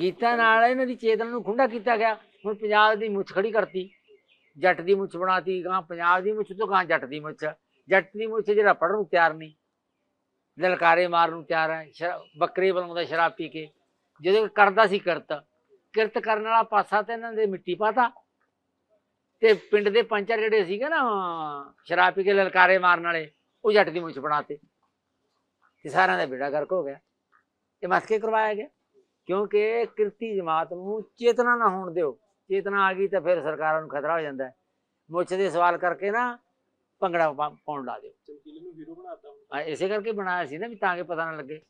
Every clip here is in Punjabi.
ਗੀਤਾਂ ਨਾਲ ਇਹਨਾਂ ਦੀ ਚੇਤਨਾ ਨੂੰ ਖੁੰਡਾ ਕੀਤਾ ਗਿਆ। ਹੁਣ ਪੰਜਾਬ ਦੀ ਮੁੱਛ ਖੜੀ ਕਰਤੀ। ਜੱਟ ਦੀ ਮੁੱਛ ਬਣਾਤੀ ਗਾਂ ਪੰਜਾਬ ਦੀ ਮੁੱਛ ਤੋਂ ਗਾਂ ਜੱਟ ਦੀ ਮੁੱਛ। ਜੱਟ ਦੀ ਮੁੱਛ ਜਿਹੜਾ ਪੜਨ ਨੂੰ ਤਿਆਰ ਨਹੀਂ। ਲਲਕਾਰੇ ਮਾਰਨ ਨੂੰ ਤਿਆਰ ਹੈ ਸ਼ਰਾ- ਬੱਕਰੇ ਬਣਾਉਂਦਾ ਸ਼ਰਾਬ ਪੀ ਕੇ। ਜਦੋਂ ਕਰਦਾ ਸੀ ਕਿਰਤ। ਕਿਰਤ ਕਰਨ ਵਾਲਾ ਪਾਸਾ ਤੇ ਇਹਨਾਂ ਦੇ ਮਿੱਟੀ ਪਾਤਾ ਤੇ। ਪਿੰਡ ਦੇ ਪੰਚਰ ਜਿਹੜੇ ਸੀਗੇ ਨਾ, ਸ਼ਰਾਬ ਪੀ ਕੇ ਲਲਕਾਰੇ ਮਾਰਨ ਵਾਲੇ, ਉਹ ਜੱਟ ਦੀ ਮੁੱਛ ਬਣਾਤੇ। ਤੇ ਸਾਰਿਆਂ ਦਾ ਬੇੜਾ ਗਰਕ ਹੋ ਗਿਆ। ਇਹ ਮੱਥ ਕੇ ਕਰਵਾਇਆ ਗਿਆ। ਕਿਉਂਕਿ ਕਿਰਤੀ ਜਮਾਤ ਨੂੰ ਚੇਤਨਾ ਨਾ ਹੋਣ ਦਿਓ। ਚੇਤਨਾ ਆ ਗਈ ਤਾਂ ਫਿਰ ਸਰਕਾਰਾਂ ਨੂੰ ਖਤਰਾ ਹੋ ਜਾਂਦਾ ਹੈ। ਮੁੱਛ ਦੇ ਸਵਾਲ ਕਰਕੇ ਨਾ ਭੰਗੜਾ ਪਾਉਣ ਲਾ ਦਿਓ। ਚਮਕੀਲੇ ਨੂੰ ਹੀਰੋ ਬਣਾਤਾ ਹੁਣ। ਆ ਇਸੇ ਕਰਕੇ ਬਣਾਇਆ ਸੀ ਨਾ ਵੀ ਤਾਂ ਕਿ ਪਤਾ ਨਾ ਲੱਗੇ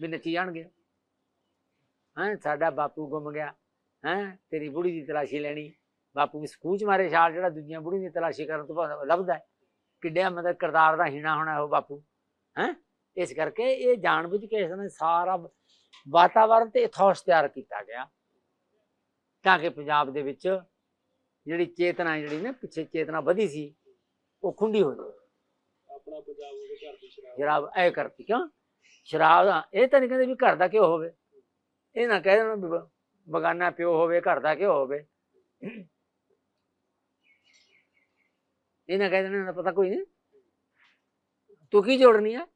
ਵੀ ਨੱਚੀ ਜਾਣਗੇ। ਹੈਂ ਸਾਡਾ ਬਾਪੂ ਗੁੰਮ ਗਿਆ। ਹੈਂ ਤੇਰੀ ਬੁੜੀ ਦੀ ਤਲਾਸ਼ੀ ਲੈਣੀ। ਬਾਪੂ ਵੀ ਸਕੂਲ ਚ ਮਾਰੇ ਛਾਲ ਜਿਹੜਾ ਦੂਜੀਆਂ ਬੁੜੀ ਦੀ ਤਲਾਸ਼ੀ ਕਰਨ ਤੋਂ ਬਾਅਦ ਲੱਭਦਾ ਹੈ। ਕਿੱਡਿਆ ਮਤਲਬ ਕਿਰਦਾਰ ਦਾ ਹੀਣਾ ਹੋਣਾ ਉਹ ਬਾਪੂ। ਹੈਂ ਇਸ ਕਰਕੇ ਇਹ ਜਾਣਬੁੱਝ ਕੇ ਇਸ ਨੇ ਸਾਰਾ ਵਾਤਾਵਰਣ ਤੇ ਇਥੋਸ ਤਿਆਰ ਕੀਤਾ ਗਿਆ। ਤਾਂ ਕਿ ਪੰਜਾਬ ਦੇ ਵਿੱਚ ਜਿਹੜੀ ਚੇਤਨਾ ਜਿਹੜੀ ਨਾ ਪਿੱਛੇ ਚੇਤਨਾ ਵਧੀ ਸੀ ਉਹ ਖੁੰਡੀ ਹੋ ਜਾਵੇ। ਆਪਣਾ ਪੰਜਾਬ ਉਹਦੇ ਘਰ ਦੀ ਸ਼ਰਾਬ। ਸ਼ਰਾਬ ਐ ਕਰਤੀ ਕਿਉਂ? ਸ਼ਰਾਬ ਦਾ ਇਹ ਤਾਂ ਨਹੀਂ ਕਹਿੰਦੇ ਵੀ ਘਰ ਦਾ ਕਿਉਂ ਹੋਵੇ। ਇਹ ਨਾ ਕਹਿ ਦੇਣਾ ਵੀ ਬਗਾਨਾ ਪਿਓ ਹੋਵੇ ਘਰ ਦਾ ਕਿਉਂ ਹੋਵੇ। ਇਹ ਨਾ ਕਹਿ ਦੇਣਾ ਪਤਾ ਕੋਈ ਨਹੀਂ। ਤੂੰ ਕੀ ਜੋੜਨੀ ਆ?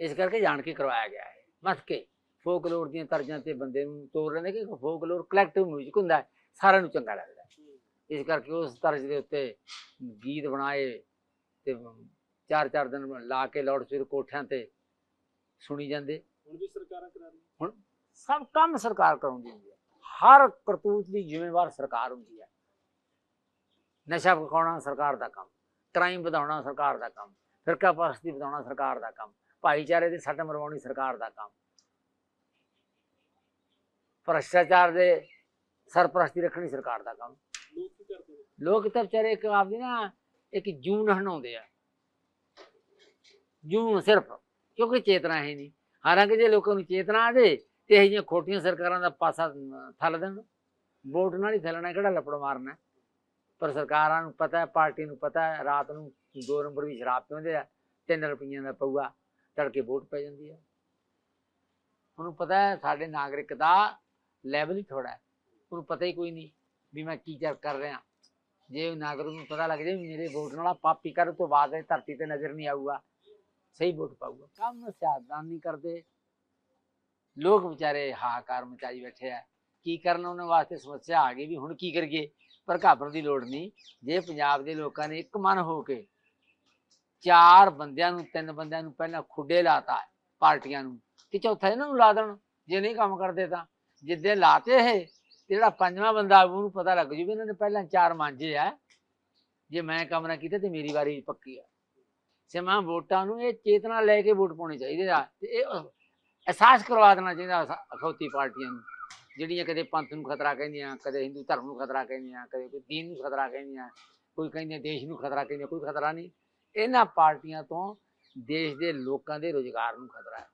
ਇਸ ਕਰਕੇ ਜਾਣ ਕੇ ਕਰਵਾਇਆ ਗਿਆ ਹੈ। ਮੱਥ ਕੇ ਫੋਕਲੋਰ ਦੀਆਂ ਤਰਜ਼ਾਂ ਤੇ ਬੰਦੇ ਨੂੰ ਰਹੇ ਨੇ ਕਿ ਫੋਕਲੋਰ ਕਲੈਕਟਿਵ ਮਿਊਜ਼ਿਕ ਹੁੰਦਾ ਸਾਰਿਆਂ ਨੂੰ ਚੰਗਾ ਲੱਗਦਾ। ਇਸ ਕਰਕੇ ਉਸ ਤਰਜ਼ ਦੇ ਉੱਤੇ ਗੀਤ ਬਣਾਏ ਤੇ ਚਾਰ ਚਾਰ ਦਿਨ ਲਾ ਕੇ ਲਾਊਡ ਸਪੀਕਰ ਕੋਠਿਆਂ ਤੇ ਸੁਣੀ ਜਾਂਦੇ। ਹੁਣ ਵੀ ਸਰਕਾਰਾਂ ਕਰਾ ਰਹੀਆਂ? ਸਭ ਕੰਮ ਸਰਕਾਰ ਕਰਾਉਂਦੀ ਹੁੰਦੀ ਹੈ। ਹਰ ਕਰਤੂਤ ਦੀ ਜ਼ਿੰਮੇਵਾਰ ਸਰਕਾਰ ਹੁੰਦੀ ਹੈ। ਨਸ਼ਾ ਪਕਾਉਣਾ ਸਰਕਾਰ ਦਾ ਕੰਮ ਕ੍ਰਾਈਮ ਵਧਾਉਣਾ ਸਰਕਾਰ ਦਾ ਕੰਮ ਫਿਰਕਾ ਪਰਸਤੀ ਵਧਾਉਣਾ ਸਰਕਾਰ ਦਾ ਕੰਮ। ਭਾਈਚਾਰੇ ਦੀ ਸੱਟ ਮਰਵਾਉਣੀ ਸਰਕਾਰ ਦਾ ਕੰਮ। ਭ੍ਰਸ਼ਟਾਚਾਰ ਦੇ ਸਰਪ੍ਰਸਤੀ ਰੱਖਣੀ ਸਰਕਾਰ ਦਾ ਕੰਮ। ਲੋਕ ਤਾਂ ਵਿਚਾਰੇ ਇੱਕ ਆਪਦੀ ਨਾ, ਇੱਕ ਜੂਨ ਹਣਾਉਂਦੇ ਆ। ਜੂਨ ਸਿਰਫ, ਕਿਉਂਕਿ ਚੇਤਨਾ ਹੈ ਨਹੀਂ। ਹਾਲਾਂਕਿ ਜੇ ਲੋਕਾਂ ਨੂੰ ਚੇਤਨਾ ਆ ਜੇ, ਤੇ ਇਹ ਜਿਹੀਆਂ ਖੋਟੀਆਂ ਸਰਕਾਰਾਂ ਦਾ ਪਾਸਾ ਥੱਲ ਦੇਣ। ਵੋਟ ਨਾਲ ਹੀ ਥੱਲਣਾ, ਕਿਹੜਾ ਲੱਪੜ ਮਾਰਨਾ? ਪਰ ਸਰਕਾਰਾਂ ਨੂੰ ਪਤਾ ਹੈ, ਪਾਰਟੀ ਨੂੰ ਪਤਾ ਹੈ, ਰਾਤ ਨੂੰ ਦੋ ਨੰਬਰ ਵੀ ਸ਼ਰਾਬ ਪੀਂਦੇ ਆ 3 ਰੁਪਈਆਂ ਦਾ ਪਊਆ। ਤੜਕੇ ਵੋਟ ਪੈ ਜਾਂਦੀ ਹੈ। ਉਹਨੂੰ ਪਤਾ ਹੈ, ਸਾਡੇ ਨਾਗਰਿਕ ਦਾ ਲੈਵਲ ਹੀ ਥੋੜਾ ਹੈ। ਉਹਨੂੰ ਪਤਾ ਹੀ ਕੋਈ ਨਹੀਂ ਵੀ ਮੈਂ ਕੀ ਚਰ ਕਰ ਰਿਹਾ। ਜੇ ਨਾਗਰਿਕ ਨੂੰ ਪਤਾ ਲੱਗ ਜਾਏ ਵੀ ਮੇਰੇ ਵੋਟ ਨਾਲ ਪਾਪੀ ਕਰ ਤੋਂ ਬਾਅਦ ਇਹ ਧਰਤੀ ਤੇ ਨਜ਼ਰ ਨਹੀਂ ਆਊਗਾ, ਸਹੀ ਵੋਟ ਪਾਊਗਾ। ਕੰਮ ਸਿਆਦਾਨ ਨਹੀਂ ਕਰਦੇ। ਲੋਕ ਵਿਚਾਰੇ ਹਾਹਾਕਾਰ ਮਚਾਈ ਬੈਠੇ ਆ। ਕੀ ਕਰਨ ਉਹਨਾਂ ਵਾਸਤੇ ਸਮੱਸਿਆ ਆ ਗਈ ਵੀ ਹੁਣ ਕੀ ਕਰੀਏ? ਪਰ ਘਾਬਰਨ ਦੀ ਲੋੜ ਨਹੀਂ। ਜੇ ਪੰਜਾਬ ਦੇ ਲੋਕਾਂ ਨੇ ਇੱਕ ਮਨ ਹੋ ਕੇ ਚਾਰ ਬੰਦਿਆਂ ਨੂੰ ਤਿੰਨ ਬੰਦਿਆਂ ਨੂੰ ਪਹਿਲਾਂ ਖੁੱਡੇ ਲਾਤਾ ਹੈ, ਪਾਰਟੀਆਂ ਨੂੰ। ਤੇ ਚੌਥਾ ਇਹਨਾਂ ਨੂੰ ਲਾ ਦੇਣ। ਜੇ ਨਹੀਂ ਕੰਮ ਕਰਦੇ ਤਾਂ। ਜਿੱਦੇ ਲਾਤੇ ਇਹ ਤੇ ਜਿਹੜਾ ਪੰਜਵਾਂ ਬੰਦਾ ਉਹਨੂੰ ਪਤਾ ਲੱਗ ਜੂ ਵੀ ਇਹਨਾਂ ਨੇ ਪਹਿਲਾਂ ਚਾਰ ਮਾਂਜੇ ਆ। ਜੇ ਮੈਂ ਕੰਮ ਨਾ ਕੀਤਾ ਤੇ ਮੇਰੀ ਵਾਰੀ ਪੱਕੀ ਆ। ਸਿਮਾ ਵੋਟਾਂ ਨੂੰ ਇਹ ਚੇਤਨਾ ਲੈ ਕੇ ਵੋਟ ਪਾਉਣੀ ਚਾਹੀਦੀ ਆ। ਤੇ ਇਹ ਅਹਿਸਾਸ ਕਰਵਾ ਦੇਣਾ ਚਾਹੀਦਾ ਅਸ- ਅਖੌਤੀ ਪਾਰਟੀਆਂ ਨੂੰ। ਜਿਹੜੀਆਂ ਕਦੇ ਪੰਥ ਨੂੰ ਖਤਰਾ ਕਹਿੰਦੀਆਂ ਕਦੇ ਹਿੰਦੂ ਧਰਮ ਨੂੰ ਖਤਰਾ ਕਹਿੰਦੀਆਂ ਕਦੇ ਕੋਈ ਦੀਨ ਨੂੰ ਖਤਰਾ ਕਹਿੰਦੀਆਂ ਕੋਈ ਕਹਿੰਦੀਆਂ ਦੇਸ਼ ਨੂੰ ਖਤਰਾ ਕਹਿੰਦੀਆਂ ਕੋਈ ਖਤਰਾ ਨਹੀਂ। ਇਹਨਾਂ ਪਾਰਟੀਆਂ ਤੋਂ ਦੇਸ਼ ਦੇ ਲੋਕਾਂ ਦੇ ਰੁਜ਼ਗਾਰ ਨੂੰ ਖਤਰਾ ਹੈ।